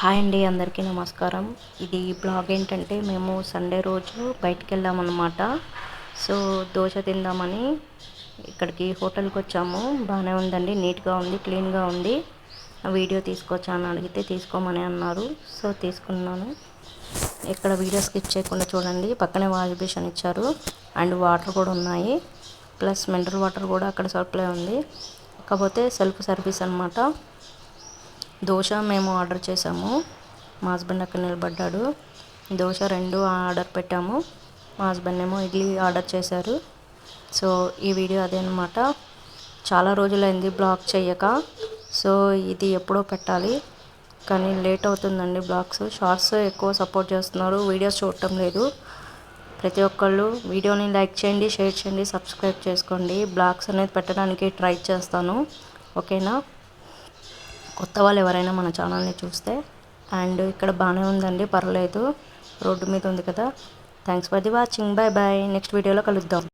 Hi అండి అందరికీ నమస్కారం. ఇది బ్లాగ్ ఏంటంటే మేము సండే రోజు బయటికి వెళ్ళామన్నమాట సో దోశ తిందామని ఇక్కడికి హోటల్కి వచ్చాము. బాగానే ఉందండి నీట్గా ఉంది క్లీన్గా ఉంది. వీడియో తీసుకొచ్చాను అడిగితే తీసుకోమని అన్నారు. సో తీసుకున్నాను. ఇక్కడ వీడియో స్కిప్ చేయకుండా చూడండి. పక్కనే వాష్ బేషన్ ఇచ్చారు. అండ్ వాటర్ కూడా ఉన్నాయి. ప్లస్ మినరల్ వాటర్ కూడా అక్కడ సప్లై ఉంది. కాకపోతే సెల్ఫ్ సర్వీస్ అనమాట దోశ మేము ఆర్డర్ చేసాము. మా హస్బెండ్ అక్కడ నిలబడ్డాడు. దోశ రెండు ఆర్డర్ పెట్టాము. మా హస్బెండ్ ఏమో ఇడ్లీ ఆర్డర్ చేశారు. సో ఈ వీడియో అదే అనమాట చాలా రోజులైంది బ్లాక్ చేయక సో ఇది ఎప్పుడో పెట్టాలి. కానీ లేట్ అవుతుందండి బ్లాగ్స్ షార్ట్స్ ఎక్కువ సపోర్ట్ చేస్తున్నారు. వీడియోస్ చూడటం లేదు. ప్రతి ఒక్కళ్ళు వీడియోని లైక్ చేయండి షేర్ చేయండి సబ్స్క్రైబ్ చేసుకోండి. బ్లాగ్స్ అనేది పెట్టడానికి ట్రై చేస్తాను. ఓకేనా? కొత్త వాళ్ళు ఎవరైనా మన ఛానల్ని చూస్తే అండ్ ఇక్కడ బాగానే ఉందండి పర్లేదు. రోడ్డు మీద ఉంది కదా. Thanks for the watching bye bye next వీడియోలో కలుద్దాం.